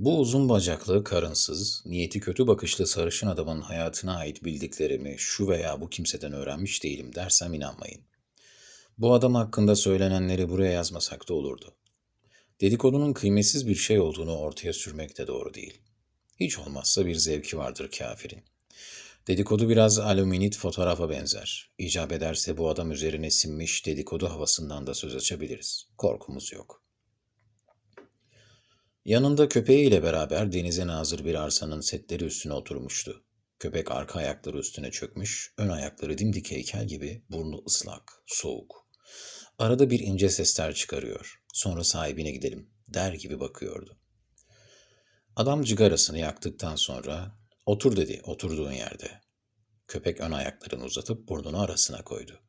Bu uzun bacaklı, karınsız, niyeti kötü bakışlı sarışın adamın hayatına ait bildiklerimi şu veya bu kimseden öğrenmiş değilim dersem inanmayın. Bu adam hakkında söylenenleri buraya yazmasak da olurdu. Dedikodunun kıymetsiz bir şey olduğunu ortaya sürmek de doğru değil. Hiç olmazsa bir zevki vardır kafirin. Dedikodu biraz alüminit fotoğrafa benzer. İcap ederse bu adam üzerine sinmiş dedikodu havasından da söz açabiliriz. Korkumuz yok. Yanında köpeğiyle beraber denize nazır bir arsanın setleri üstüne oturmuştu. Köpek arka ayakları üstüne çökmüş, ön ayakları dimdik heykel gibi, burnu ıslak, soğuk. Arada bir ince sesler çıkarıyor. Sonra sahibine gidelim der gibi bakıyordu. Adam cigarasını yaktıktan sonra otur dedi oturduğun yerde. Köpek ön ayaklarını uzatıp burnunu arasına koydu.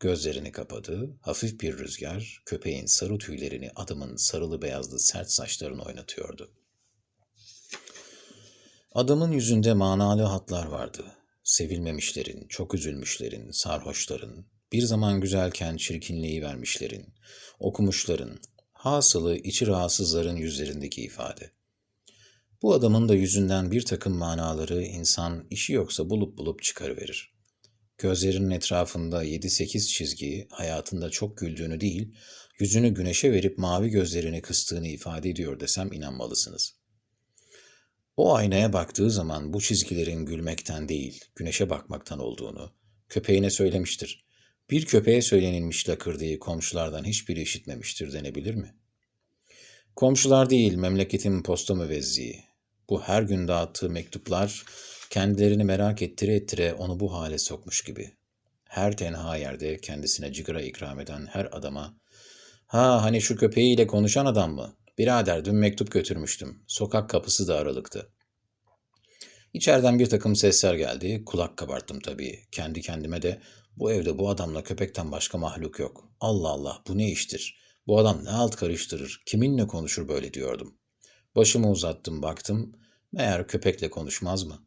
Gözlerini kapadı, hafif bir rüzgar köpeğin sarı tüylerini adamın sarılı beyazlı sert saçlarını oynatıyordu. Adamın yüzünde manalı hatlar vardı. Sevilmemişlerin, çok üzülmüşlerin, sarhoşların, bir zaman güzelken çirkinliği vermişlerin, okumuşların, hasılı içi rahatsızların yüzlerindeki ifade. Bu adamın da yüzünden bir takım manaları insan işi yoksa bulup bulup çıkarıverir. Gözlerinin etrafında 7-8 çizgi hayatında çok güldüğünü değil, yüzünü güneşe verip mavi gözlerini kıstığını ifade ediyor desem inanmalısınız. O aynaya baktığı zaman bu çizgilerin gülmekten değil, güneşe bakmaktan olduğunu köpeğine söylemiştir. Bir köpeğe söylenilmiş lakırdığı komşulardan hiçbiri işitmemiştir denebilir mi? Komşular değil, memleketin posta müvezziği. Bu her gün dağıttığı mektuplar kendilerini merak ettire ettire onu bu hale sokmuş gibi. Her tenha yerde kendisine cigara ikram eden her adama ''Ha hani şu köpeğiyle konuşan adam mı? Birader dün mektup götürmüştüm. Sokak kapısı da aralıktı.'' İçeriden bir takım sesler geldi. Kulak kabarttım tabii. Kendi kendime de bu evde bu adamla köpekten başka mahluk yok. Allah Allah bu ne iştir? Bu adam ne alt karıştırır? Kiminle konuşur böyle diyordum. Başımı uzattım baktım. Meğer köpekle konuşmaz mı?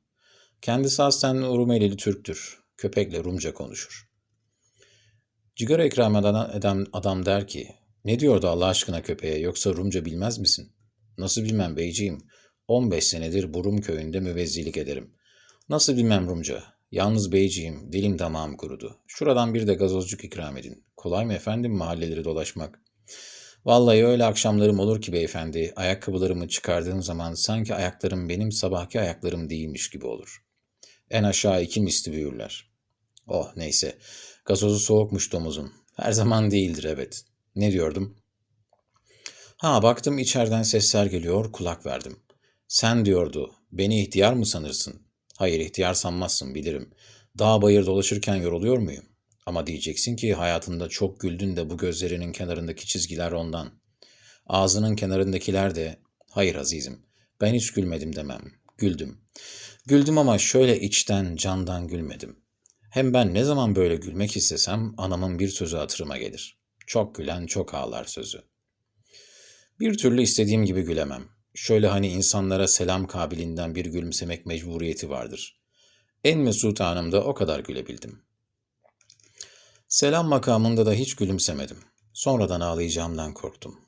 Kendisi aslen Rumelili Türktür. Köpekle Rumca konuşur. Cigara ikram eden adam der ki, ne diyordu Allah aşkına köpeğe yoksa Rumca bilmez misin? Nasıl bilmem beyciğim, 15 senedir bu Rum köyünde müvezzilik ederim. Nasıl bilmem Rumca, yalnız beyciğim dilim damağım kurudu. Şuradan bir de gazozcuk ikram edin. Kolay mı efendim mahalleleri dolaşmak? Vallahi öyle akşamlarım olur ki beyefendi, ayakkabılarımı çıkardığım zaman sanki ayaklarım benim sabahki ayaklarım değilmiş gibi olur. En aşağı iki misli büyürler. Oh neyse. Gazozu soğukmuş domuzun. Her zaman değildir evet. Ne diyordum? Ha baktım içeriden sesler geliyor kulak verdim. Sen diyordu beni ihtiyar mı sanırsın? Hayır ihtiyar sanmazsın bilirim. Dağ bayır dolaşırken yoruluyor muyum? Ama diyeceksin ki hayatında çok güldün de bu gözlerinin kenarındaki çizgiler ondan. Ağzının kenarındakiler de hayır azizim ben hiç gülmedim demem. Güldüm. Güldüm ama şöyle içten, candan gülmedim. Hem ben ne zaman böyle gülmek istesem anamın bir sözü hatırıma gelir. Çok gülen çok ağlar sözü. Bir türlü istediğim gibi gülemem. Şöyle hani insanlara selam kabilinden bir gülümsemek mecburiyeti vardır. En mesut anımda o kadar gülebildim. Selam makamında da hiç gülümsemedim. Sonradan ağlayacağımdan korktum.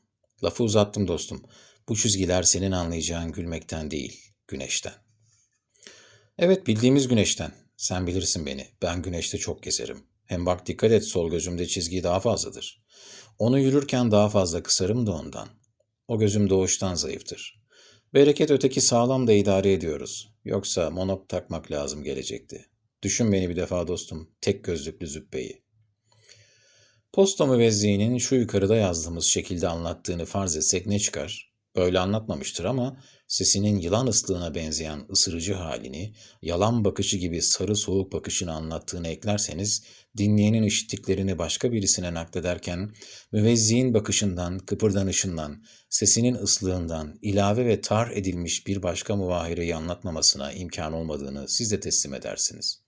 Lafı uzattım dostum. Bu çizgiler senin anlayacağın gülmekten değil, güneşten. Evet bildiğimiz güneşten. Sen bilirsin beni. Ben güneşte çok gezerim. Hem bak dikkat et sol gözümde çizgi daha fazladır. Onu yürürken daha fazla kısarım da ondan. O gözüm doğuştan zayıftır. Bereket öteki sağlam da idare ediyoruz. Yoksa monop takmak lazım gelecekti. Düşün beni bir defa dostum. Tek gözlüklü zübbeyi. Posta müvezziğinin şu yukarıda yazdığımız şekilde anlattığını farz etsek ne çıkar? Böyle anlatmamıştır ama sesinin yılan ıslığına benzeyen ısırıcı halini, yalan bakışı gibi sarı soğuk bakışını anlattığını eklerseniz, dinleyenin işittiklerini başka birisine naklederken, müvezziğin bakışından, kıpırdanışından, sesinin ıslığından, ilave ve tar edilmiş bir başka muvahireyi anlatmamasına imkan olmadığını siz de teslim edersiniz.''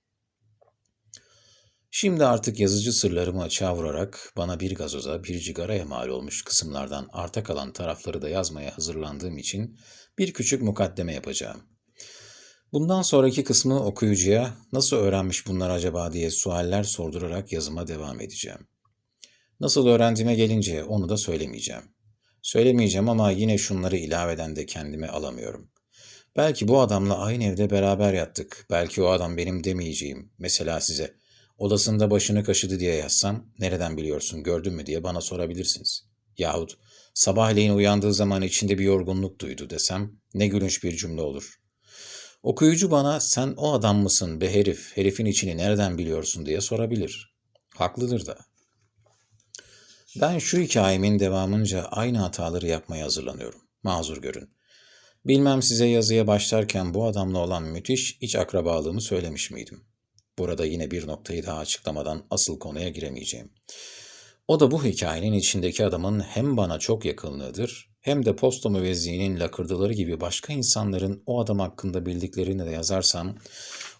Şimdi artık yazıcı sırlarımı açığa vurarak bana bir gazoza, bir cigaraya mal olmuş kısımlardan arta kalan tarafları da yazmaya hazırlandığım için bir küçük mukaddeme yapacağım. Bundan sonraki kısmı okuyucuya nasıl öğrenmiş bunlar acaba diye sualler sordurarak yazıma devam edeceğim. Nasıl öğrendiğime gelince onu da söylemeyeceğim. Söylemeyeceğim ama yine şunları ilaveden de kendime alamıyorum. Belki bu adamla aynı evde beraber yattık. Belki o adam benim demeyeceğim. Mesela size odasında başını kaşıdı diye yazsam nereden biliyorsun gördün mü diye bana sorabilirsiniz. Yahut sabahleyin uyandığı zaman içinde bir yorgunluk duydu desem ne gülünç bir cümle olur. Okuyucu bana sen o adam mısın be herif, herifin içini nereden biliyorsun diye sorabilir. Haklıdır da. Ben şu hikayemin devamınca aynı hataları yapmaya hazırlanıyorum. Mazur görün. Bilmem size yazıya başlarken bu adamla olan müthiş iç akrabalığımı söylemiş miydim? Burada yine bir noktayı daha açıklamadan asıl konuya giremeyeceğim. O da bu hikayenin içindeki adamın hem bana çok yakınlığıdır hem de posta müvezziğinin lakırdıları gibi başka insanların o adam hakkında bildiklerini de yazarsam,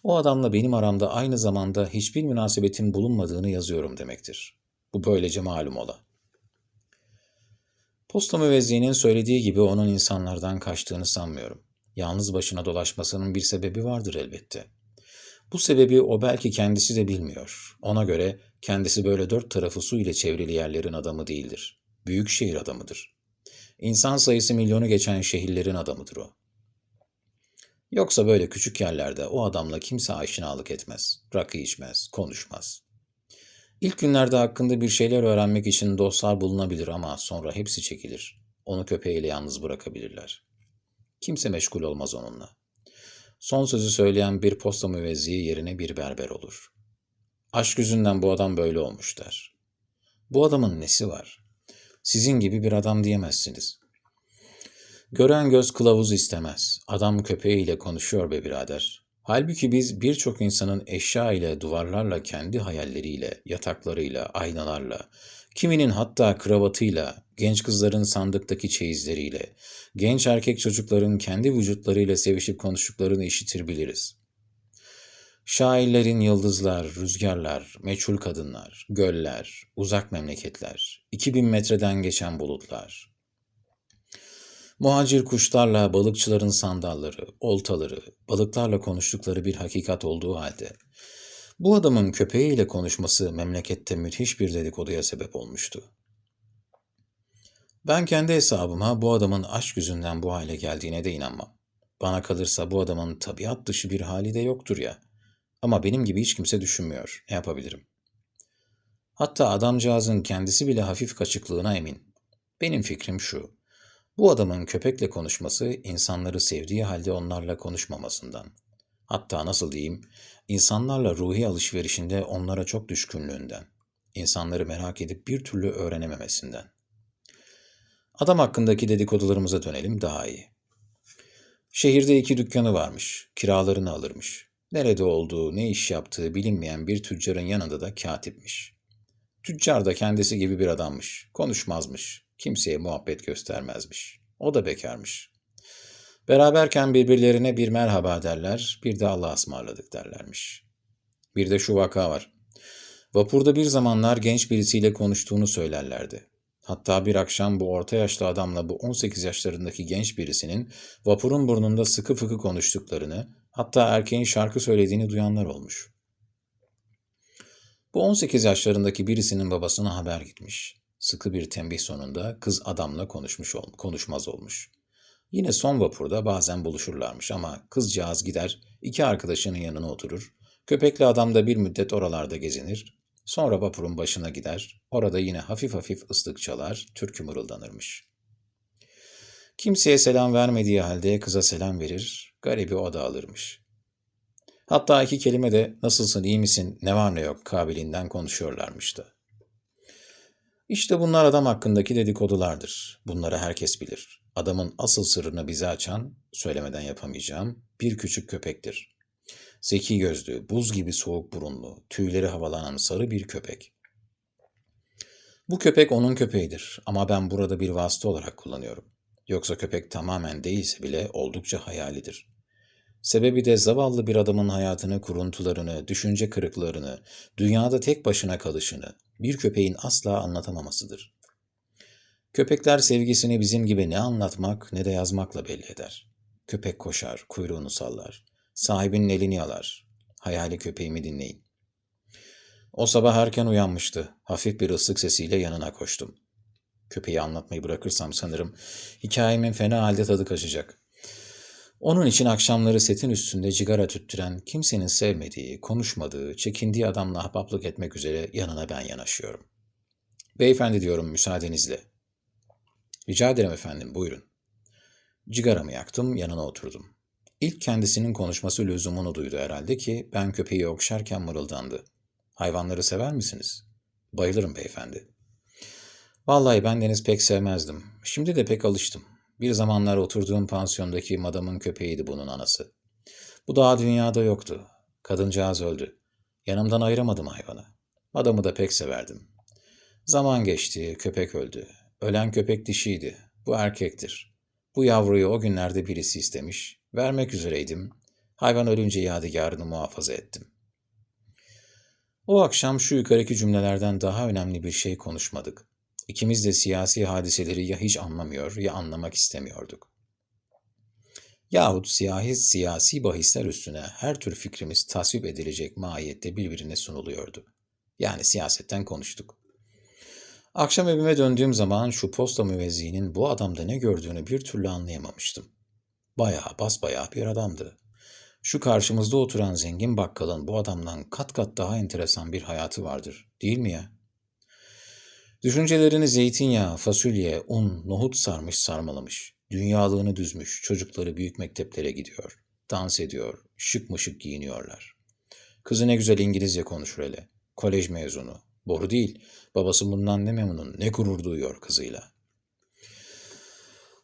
o adamla benim aramda aynı zamanda hiçbir münasebetin bulunmadığını yazıyorum demektir. Bu böylece malum ola. Posta müvezziğinin söylediği gibi onun insanlardan kaçtığını sanmıyorum. Yalnız başına dolaşmasının bir sebebi vardır elbette. Bu sebebi o belki kendisi de bilmiyor. Ona göre kendisi böyle dört tarafı su ile çevrili yerlerin adamı değildir. Büyük şehir adamıdır. İnsan sayısı milyonu geçen şehirlerin adamıdır o. Yoksa böyle küçük yerlerde o adamla kimse aşinalık etmez, rakı içmez, konuşmaz. İlk günlerde hakkında bir şeyler öğrenmek için dostlar bulunabilir ama sonra hepsi çekilir. Onu köpeğiyle yalnız bırakabilirler. Kimse meşgul olmaz onunla. Son sözü söyleyen bir posta müvezziği yerine bir berber olur. Aşk yüzünden bu adam böyle olmuş der. Bu adamın nesi var? Sizin gibi bir adam diyemezsiniz. Gören göz kılavuz istemez. Adam köpeğiyle konuşuyor be birader. Halbuki biz birçok insanın eşya ile, duvarlarla, kendi hayalleriyle, yataklarıyla, aynalarla, kiminin hatta kravatıyla, genç kızların sandıktaki çeyizleriyle, genç erkek çocukların kendi vücutlarıyla sevişip konuştuklarını işitir biliriz. Şairlerin yıldızlar, rüzgarlar, meçhul kadınlar, göller, uzak memleketler, 2000 metreden geçen bulutlar, Muhacir kuşlarla balıkçıların sandalları, oltaları, balıklarla konuştukları bir hakikat olduğu halde, bu adamın köpeğiyle konuşması memlekette müthiş bir dedikoduya sebep olmuştu. Ben kendi hesabıma bu adamın aşk yüzünden bu hale geldiğine de inanmam. Bana kalırsa bu adamın tabiat dışı bir hali de yoktur ya. Ama benim gibi hiç kimse düşünmüyor. Ne yapabilirim? Hatta adamcağızın kendisi bile hafif kaçıklığına emin. Benim fikrim şu. Bu adamın köpekle konuşması insanları sevdiği halde onlarla konuşmamasından. Hatta nasıl diyeyim, insanlarla ruhi alışverişinde onlara çok düşkünlüğünden. İnsanları merak edip bir türlü öğrenememesinden. Adam hakkındaki dedikodularımıza dönelim daha iyi. Şehirde iki dükkanı varmış, kiralarını alırmış. Nerede olduğu, ne iş yaptığı bilinmeyen bir tüccarın yanında da katipmiş. Tüccar da kendisi gibi bir adammış, konuşmazmış, kimseye muhabbet göstermezmiş. O da bekarmış. Beraberken birbirlerine bir merhaba derler, bir de Allah'a ısmarladık derlermiş. Bir de şu vaka var. Vapurda bir zamanlar genç birisiyle konuştuğunu söylerlerdi. Hatta bir akşam bu orta yaşlı adamla bu 18 yaşlarındaki genç birisinin vapurun burnunda sıkı fıkı konuştuklarını, hatta erkeğin şarkı söylediğini duyanlar olmuş. Bu 18 yaşlarındaki birisinin babasına haber gitmiş. Sıkı bir tembih sonunda kız adamla konuşmuş ol, konuşmaz olmuş. Yine son vapurda bazen buluşurlarmış ama kızcağız gider, iki arkadaşının yanına oturur. Köpekli adam da bir müddet oralarda gezinir. Sonra vapurun başına gider, orada yine hafif hafif ıslık çalar, türkü mırıldanırmış. Kimseye selam vermediği halde kıza selam verir, garibi o da alırmış. Hatta iki kelime de nasılsın, iyi misin, ne var ne yok kabiliğinden konuşuyorlarmış da. İşte bunlar adam hakkındaki dedikodulardır. Bunları herkes bilir. Adamın asıl sırrını bize açan, söylemeden yapamayacağım, bir küçük köpektir. Zeki gözlü, buz gibi soğuk burunlu, tüyleri havalanan sarı bir köpek. Bu köpek onun köpeğidir ama ben burada bir vasıta olarak kullanıyorum. Yoksa köpek tamamen değilse bile oldukça hayalidir. Sebebi de zavallı bir adamın hayatını, kuruntularını, düşünce kırıklarını, dünyada tek başına kalışını, bir köpeğin asla anlatamamasıdır. Köpekler sevgisini bizim gibi ne anlatmak ne de yazmakla belli eder. Köpek koşar, kuyruğunu sallar, sahibinin elini yalar. Hayali köpeğimi dinleyin. O sabah erken uyanmıştı. Hafif bir ıslık sesiyle yanına koştum. Köpeği anlatmayı bırakırsam sanırım hikayemin fena halde tadı kaçacak. Onun için akşamları setin üstünde cigara tüttüren, kimsenin sevmediği, konuşmadığı, çekindiği adamla ahbaplık etmek üzere yanına ben yanaşıyorum. Beyefendi diyorum müsaadenizle. Rica ederim efendim buyurun. Cigaramı yaktım, yanına oturdum. İlk kendisinin konuşması lüzumunu duydu herhalde ki ben köpeği okşarken mırıldandı. Hayvanları sever misiniz? Bayılırım beyefendi. Vallahi ben deniz pek sevmezdim. Şimdi de pek alıştım. Bir zamanlar oturduğum pansiyondaki madamın köpeğiydi bunun anası. Bu daha dünyada yoktu. Kadıncağız öldü. Yanımdan ayıramadım hayvanı. Madamı da pek severdim. Zaman geçti, köpek öldü. Ölen köpek dişiydi. Bu erkektir. Bu yavruyu o günlerde birisi istemiş. Vermek üzereydim. Hayvan ölünce yadigarını muhafaza ettim. O akşam şu yukarıki cümlelerden daha önemli bir şey konuşmadık. İkimiz de siyasi hadiseleri ya hiç anlamıyor ya anlamak istemiyorduk. Yahut siyahi siyasi bahisler üstüne her tür fikrimiz tasvip edilecek mahiyette birbirine sunuluyordu. Yani siyasetten konuştuk. Akşam evime döndüğüm zaman şu posta müvezziğinin bu adamda ne gördüğünü bir türlü anlayamamıştım. Bayağı basbayağı bir adamdı. Şu karşımızda oturan zengin bakkalın bu adamdan kat kat daha enteresan bir hayatı vardır, değil mi ya? Düşüncelerini zeytinyağı, fasulye, un, nohut sarmış sarmalamış. Dünyalığını düzmüş, çocukları büyük mekteplere gidiyor. Dans ediyor, şık mı şık giyiniyorlar. Kızı ne güzel İngilizce konuşur hele. Kolej mezunu. Boru değil, babası bundan ne memnun, ne gurur duyuyor kızıyla.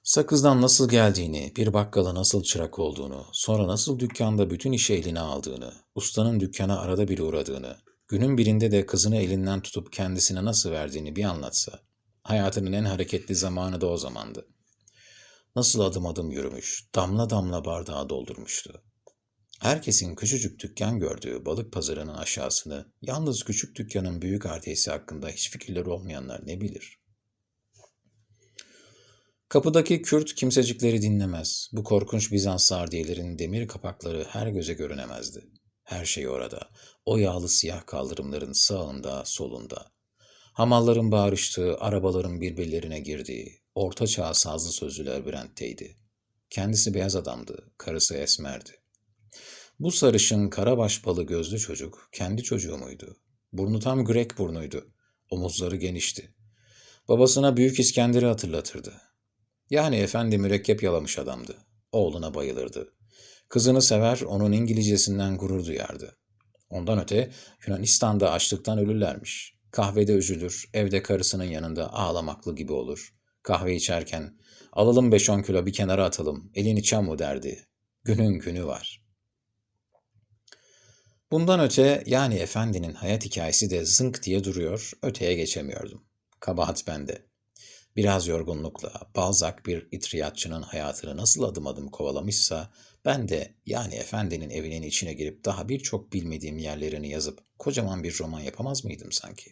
Sakızdan nasıl geldiğini, bir bakkala nasıl çırak olduğunu, sonra nasıl dükkanda bütün işi eline aldığını, ustanın dükkana arada bir uğradığını, günün birinde de kızını elinden tutup kendisine nasıl verdiğini bir anlatsa, hayatının en hareketli zamanı da o zamandı. Nasıl adım adım yürümüş, damla damla bardağı doldurmuştu. Herkesin küçücük dükkan gördüğü balık pazarının aşağısını, yalnız küçük dükkanın büyük artesi hakkında hiç fikirleri olmayanlar ne bilir? Kapıdaki Kürt kimsecikleri dinlemez. Bu korkunç Bizans sardiyelerin demir kapakları her göze görünemezdi. Her şey orada. O yağlı siyah kaldırımların sağında, solunda. Hamalların bağırıştığı, arabaların birbirlerine girdiği, orta çağ sazlı sözlüler Brent'teydi. Kendisi beyaz adamdı, karısı esmerdi. Bu sarışın karabaş balı gözlü çocuk kendi çocuğu muydu? Burnu tam Grek burnuydu. Omuzları genişti. Babasına Büyük İskender'i hatırlatırdı. Yani efendi mürekkep yalamış adamdı. Oğluna bayılırdı. Kızını sever, onun İngilizcesinden gurur duyardı. Ondan öte Yunanistan'da açlıktan ölürlermiş. Kahvede üzülür, evde karısının yanında ağlamaklı gibi olur. Kahve içerken alalım 5-10 kilo bir kenara atalım, elini çamu derdi. Günün günü var. Bundan öte yani efendinin hayat hikayesi de zınk diye duruyor, öteye geçemiyordum. Kabahat bende. Biraz yorgunlukla Balzac bir itriyatçının hayatını nasıl adım adım kovalamışsa ben de yani efendinin evinin içine girip daha birçok bilmediğim yerlerini yazıp kocaman bir roman yapamaz mıydım sanki?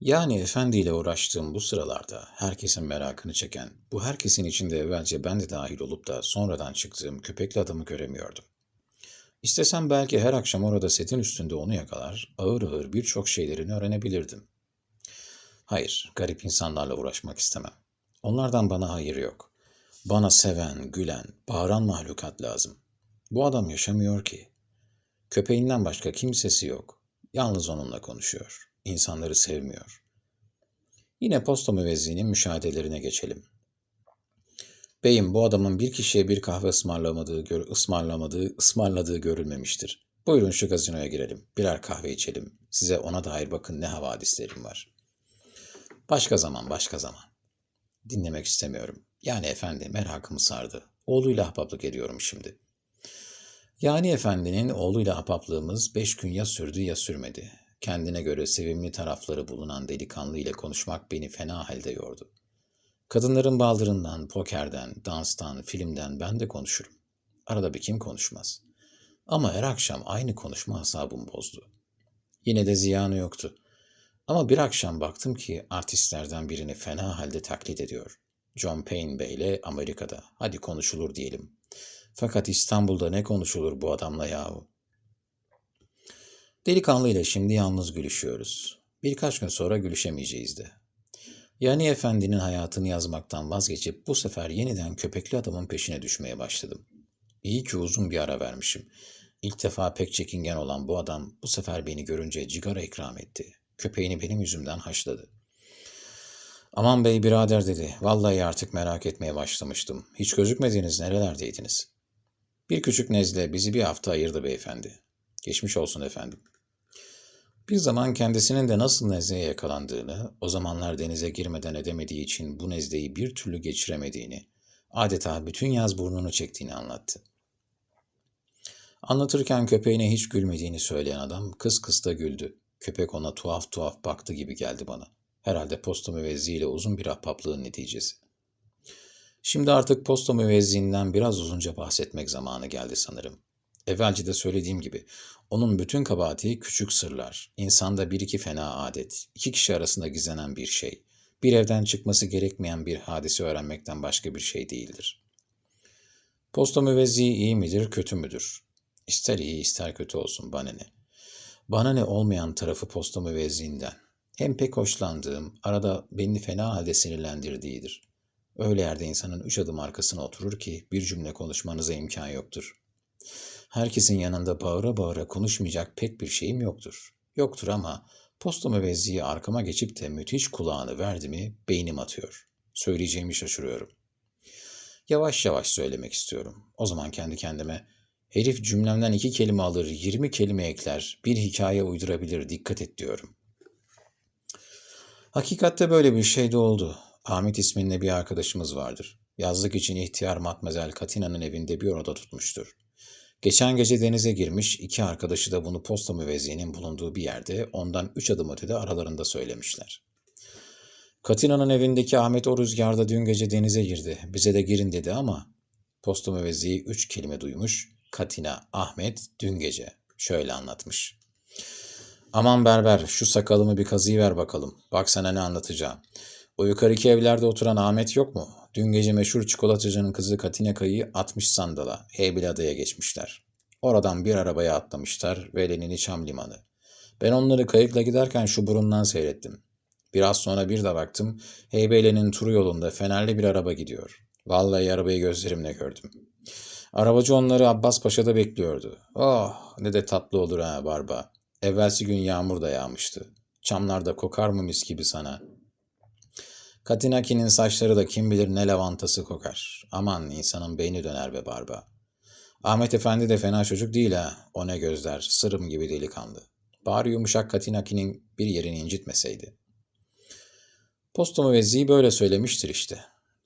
Yani efendiyle uğraştığım bu sıralarda herkesin merakını çeken, bu herkesin içinde evvelce ben de dahil olup da sonradan çıktığım köpekli adamı göremiyordum. İstesem belki her akşam orada setin üstünde onu yakalar, ağır ağır birçok şeylerini öğrenebilirdim. Hayır, garip insanlarla uğraşmak istemem. Onlardan bana hayır yok. Bana seven, gülen, bağıran mahlukat lazım. Bu adam yaşamıyor ki. Köpeğinden başka kimsesi yok. Yalnız onunla konuşuyor. İnsanları sevmiyor. Yine posta müvezzinin müşahedelerine geçelim. Beyim bu adamın bir kişiye bir kahve ısmarlamadığı, gör, ısmarlamadığı, ısmarladığı görülmemiştir. Buyurun şu gazinoya girelim. Birer kahve içelim. Size ona dair bakın ne havadislerim var. Başka zaman, başka zaman. Dinlemek istemiyorum. Yani efendi merakımı sardı. Oğluyla ahbaplık ediyorum şimdi. Yani efendinin oğluyla ahbaplığımız beş gün ya sürdü ya sürmedi. Kendine göre sevimli tarafları bulunan delikanlı ile konuşmak beni fena halde yordu. Kadınların baldırından, pokerden, danstan, filmden ben de konuşurum. Arada bir kim konuşmaz. Ama her akşam aynı konuşma hesabım bozdu. Yine de ziyanı yoktu. Ama bir akşam baktım ki artistlerden birini fena halde taklit ediyor. John Payne Bey ile Amerika'da. Hadi konuşulur diyelim. Fakat İstanbul'da ne konuşulur bu adamla yahu? Delikanlı ile şimdi yalnız gülüşüyoruz. Birkaç gün sonra gülüşemeyeceğiz de. Yani efendinin hayatını yazmaktan vazgeçip bu sefer yeniden köpekli adamın peşine düşmeye başladım. İyi ki uzun bir ara vermişim. İlk defa pek çekingen olan bu adam bu sefer beni görünce cigara ikram etti. Köpeğini benim yüzümden haşladı. Aman bey birader dedi. Vallahi artık merak etmeye başlamıştım. Hiç gözükmediğiniz nerelerdeydiniz? Bir küçük nezle bizi bir hafta ayırdı beyefendi. Geçmiş olsun efendim. Bir zaman kendisinin de nasıl nezleye yakalandığını, o zamanlar denize girmeden edemediği için bu nezleyi bir türlü geçiremediğini, adeta bütün yaz burnunu çektiğini anlattı. Anlatırken köpeğine hiç gülmediğini söyleyen adam kıs kıs güldü. Köpek ona tuhaf tuhaf baktı gibi geldi bana. Herhalde posta müvezziyle uzun bir ahbaplığın neticesi. Şimdi artık posta müvezziğinden biraz uzunca bahsetmek zamanı geldi sanırım. Evvelce de söylediğim gibi onun bütün kabahati küçük sırlar, insanda bir iki fena adet, iki kişi arasında gizlenen bir şey, bir evden çıkması gerekmeyen bir hadise öğrenmekten başka bir şey değildir. Posta müvezziği iyi midir, kötü müdür? İster iyi ister kötü olsun bana ne. Bana ne olmayan tarafı posta müvezziğinden. Hem pek hoşlandığım, arada beni fena halde sinirlendirdiğidir. Öyle yerde insanın üç adım arkasına oturur ki bir cümle konuşmanıza imkan yoktur. Herkesin yanında bağıra bağıra konuşmayacak pek bir şeyim yoktur. Yoktur ama posta müvezziği arkama geçip de müthiş kulağını verdi mi beynim atıyor. Söyleyeceğimi şaşırıyorum. Yavaş yavaş söylemek istiyorum. O zaman kendi kendime herif cümlemden iki kelime alır, yirmi kelime ekler, bir hikaye uydurabilir, dikkat et diyorum. Hakikatte böyle bir şey de oldu. Ahmet isminde bir arkadaşımız vardır. Yazlık için ihtiyar Matmazel Katina'nın evinde bir oda tutmuştur. Geçen gece denize girmiş, iki arkadaşı da bunu posta müvezziğinin bulunduğu bir yerde ondan üç adım ötede aralarında söylemişler. Katina'nın evindeki Ahmet o rüzgarda dün gece denize girdi. Bize de girin dedi ama posta müvezziği üç kelime duymuş. Katina, Ahmet, dün gece. Şöyle anlatmış. Aman berber şu sakalımı bir kazıyı ver bakalım. Bak sana ne anlatacağım. O yukarıki evlerde oturan Ahmet yok mu? Dün gece meşhur çikolatacının kızı Katine Kayı atmış sandala. Heybilada'ya geçmişler. Oradan bir arabaya atlamışlar ve Lenini Çam Limanı. Ben onları kayıkla giderken şu burundan seyrettim. Biraz sonra bir de baktım Heybeli'nin turu yolunda fenerli bir araba gidiyor. Vallahi arabayı gözlerimle gördüm. Arabacı onları Abbas Paşa'da bekliyordu. Oh ne de tatlı olur ha barba. Evvelsi gün yağmur da yağmıştı. Çamlarda kokar mı mis gibi sana? Katinaki'nin saçları da kim bilir ne lavantası kokar. Aman insanın beyni döner be barba. Ahmet Efendi de fena çocuk değil ha. O ne gözler, sırım gibi delikanlı. Bari yumuşak Katinaki'nin bir yerini incitmeseydi. Posta müvezzi böyle söylemiştir işte.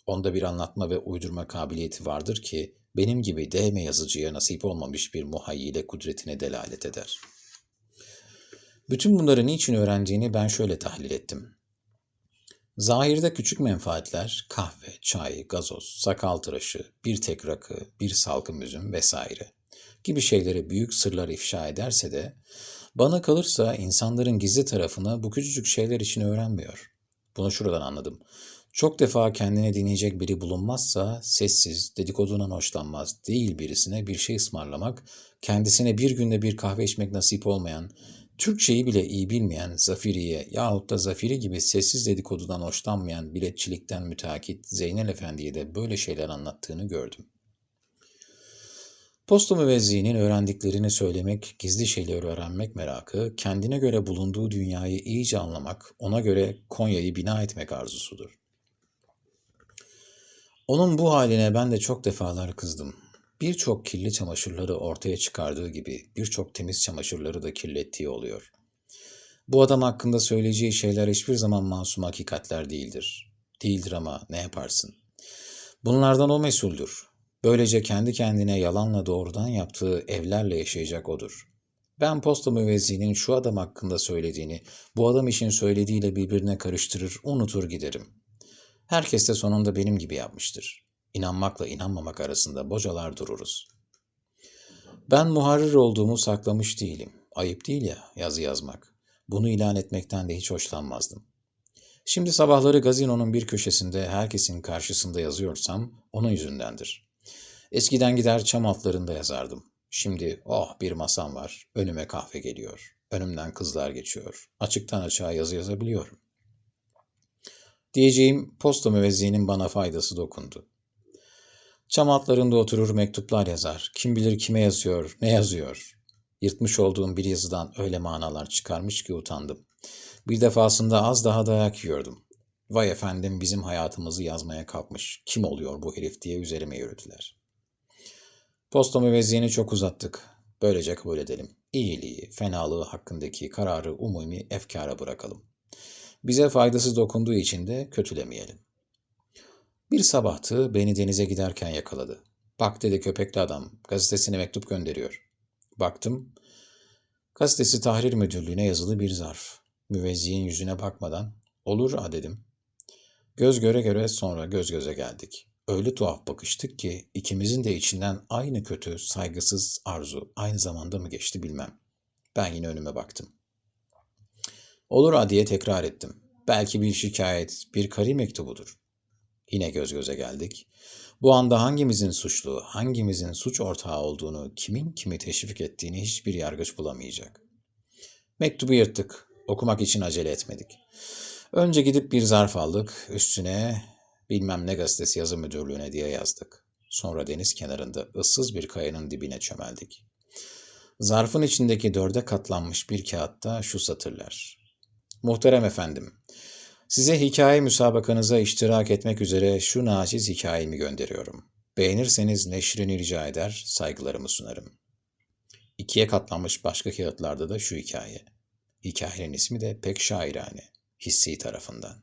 Onda bir anlatma ve uydurma kabiliyeti vardır ki benim gibi değme yazıcıya nasip olmamış bir muhayyile kudretine delalet eder. Bütün bunları niçin öğrendiğini ben şöyle tahlil ettim. Zahirde küçük menfaatler, kahve, çay, gazoz, sakal tıraşı, bir tek rakı, bir salkım üzüm vesaire gibi şeylere büyük sırlar ifşa ederse de bana kalırsa insanların gizli tarafını bu küçücük şeyler için öğrenmiyor. Bunu şuradan anladım. Çok defa kendine dinleyecek biri bulunmazsa sessiz, dedikodudan hoşlanmaz değil birisine bir şey ısmarlamak, kendisine bir günde bir kahve içmek nasip olmayan, Türkçeyi bile iyi bilmeyen Zafiriye yahut da Zafiri gibi sessiz dedikodudan hoşlanmayan biletçilikten müteakit Zeynel Efendi'ye de böyle şeyler anlattığını gördüm. Posta müvezziğinin öğrendiklerini söylemek, gizli şeyleri öğrenmek merakı, kendine göre bulunduğu dünyayı iyice anlamak, ona göre Konya'yı bina etmek arzusudur. Onun bu haline ben de çok defalar kızdım. Birçok kirli çamaşırları ortaya çıkardığı gibi birçok temiz çamaşırları da kirlettiği oluyor. Bu adam hakkında söyleyeceği şeyler hiçbir zaman masum hakikatler değildir. Değildir ama ne yaparsın? Bunlardan o mesuldür. Böylece kendi kendine yalanla doğrudan yaptığı evlerle yaşayacak odur. Ben posta müvezzinin şu adam hakkında söylediğini, bu adam için söylediğiyle birbirine karıştırır, unutur giderim. Herkes de sonunda benim gibi yapmıştır. İnanmakla inanmamak arasında bocalar dururuz. Ben muharrir olduğumu saklamış değilim. Ayıp değil ya yazı yazmak. Bunu ilan etmekten de hiç hoşlanmazdım. Şimdi sabahları gazinonun bir köşesinde herkesin karşısında yazıyorsam onun yüzündendir. Eskiden gider çam altlarında yazardım. Şimdi oh bir masam var, önüme kahve geliyor, önümden kızlar geçiyor, açıktan açığa yazı yazabiliyorum. Diyeceğim posta müvezziğinin bana faydası dokundu. Çam altlarında oturur mektuplar yazar. Kim bilir kime yazıyor, ne yazıyor. Yırtmış olduğum bir yazıdan öyle manalar çıkarmış ki utandım. Bir defasında az daha dayak yiyordum. Vay efendim bizim hayatımızı yazmaya kalkmış. Kim oluyor bu herif diye üzerime yürüdüler. Posta müvezziğini çok uzattık. Böylece kabul edelim. İyiliği, fenalığı hakkındaki kararı umumi efkara bırakalım. Bize faydası dokunduğu için de kötülemeyelim. Bir sabahtı beni denize giderken yakaladı. Bak dedi köpekli adam, gazetesine mektup gönderiyor. Baktım, gazetesi tahrir müdürlüğüne yazılı bir zarf. Müvezziğin yüzüne bakmadan, olur ha dedim. Göz göre göre sonra göz göze geldik. Öyle tuhaf bakıştık ki ikimizin de içinden aynı kötü, saygısız arzu aynı zamanda mı geçti bilmem. Ben yine önüme baktım. Olur ha diye tekrar ettim. Belki bir şikayet, bir kari mektubudur. Yine göz göze geldik. Bu anda hangimizin suçlu, hangimizin suç ortağı olduğunu, kimin kimi teşvik ettiğini hiçbir yargıç bulamayacak. Mektubu yırttık. Okumak için acele etmedik. Önce gidip bir zarf aldık. Üstüne bilmem ne gazetesi yazı müdürlüğüne diye yazdık. Sonra deniz kenarında ıssız bir kayanın dibine çömeldik. Zarfın içindeki dörde katlanmış bir kağıtta şu satırlar. Muhterem efendim, size hikaye müsabakanıza iştirak etmek üzere şu naçiz hikayemi gönderiyorum. Beğenirseniz neşrini rica eder, saygılarımı sunarım. İkiye katlanmış başka kağıtlarda da şu hikaye. Hikayenin ismi de pek şairane, hissi tarafından.